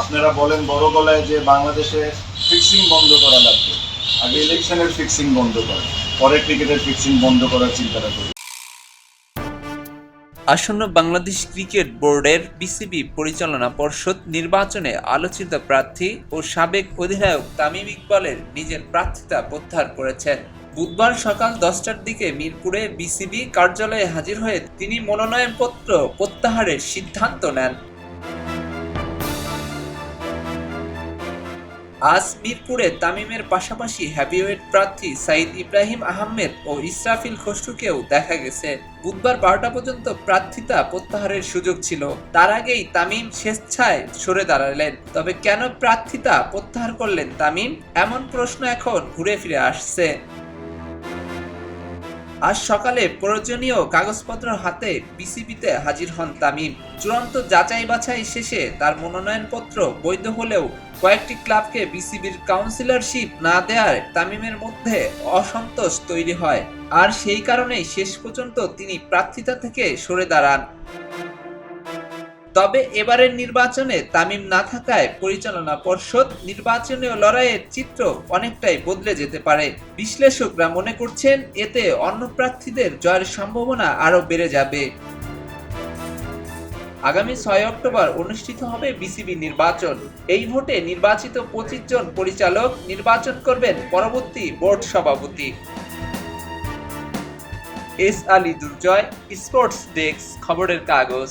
আপনারা বলেন বড় গলায় যে বাংলাদেশে ফিক্সিং বন্ধ করা লাগবে। আগে ইলেকশনের ফিক্সিং বন্ধ করা, পরে ক্রিকেটের ফিক্সিং বন্ধ করার চিন্তাটা করি আসন্ন বাংলাদেশ ক্রিকেট বোর্ডের বিসিবি পরিচালনা পর্ষদ নির্বাচনে আলোচিত প্রার্থী ও সাবেক অধিনায়ক তামিম ইকবালের নিজের প্রার্থিতা প্রত্যাহার করেছেন। বুধবার সকাল দশটার দিকে মিরপুরে বিসিবি কার্যালয়ে হাজির হয়ে তিনি মনোনয়নপত্র প্রত্যাহারের সিদ্ধান্ত নেন। আজ মিরপুরে তামিমের পাশাপাশি হ্যাভিওয়েট প্রার্থী সাইদ ইব্রাহিম আহমেদ ও ইসরাফিল খসরুকেও দেখা গেছে। বুধবার বারোটা পর্যন্ত প্রার্থিতা প্রত্যাহারের সুযোগ ছিল। তার আগেই তামিম স্বেচ্ছায় সরে দাঁড়ালেন। তবে কেন প্রার্থিতা প্রত্যাহার করলেন তামিম? এমন প্রশ্ন এখন ঘুরে ফিরে আসছে। আজ সকালে প্রয়োজনীয় কাগজপত্র হাতে বিসিবিতে হাজির হন তামিম। চূড়ান্ত যাচাই বাছাই শেষে তার মনোনয়নপত্র বৈধ হলেও কয়েকটি ক্লাবকে বিসিবির কাউন্সিলরশিপ না দেওয়ার তামিমের মধ্যে অসন্তোষ তৈরি হয়। আর সেই কারণেই শেষ পর্যন্ত তিনি প্রার্থিতা থেকে সরে দাঁড়ান। তবে এবারের নির্বাচনে তামিম না থাকায় পরিচালনা পর্ষদ নির্বাচনীয় লড়াইয়ের চিত্র অনেকটাই বদলে যেতে পারে। বিশ্লেষকরা মনে করছেন, এতে অন্য প্রার্থীদের জয়ের সম্ভাবনা আরও বেড়ে যাবে। আগামী ছয় অক্টোবর অনুষ্ঠিত হবে বিসিবি নির্বাচন। এই ভোটে নির্বাচিত পঁচিশ জন পরিচালক নির্বাচন করবেন পরবর্তী বোর্ড সভাপতি। S Ali Durjoy, sports desk, খবরের কাগজ।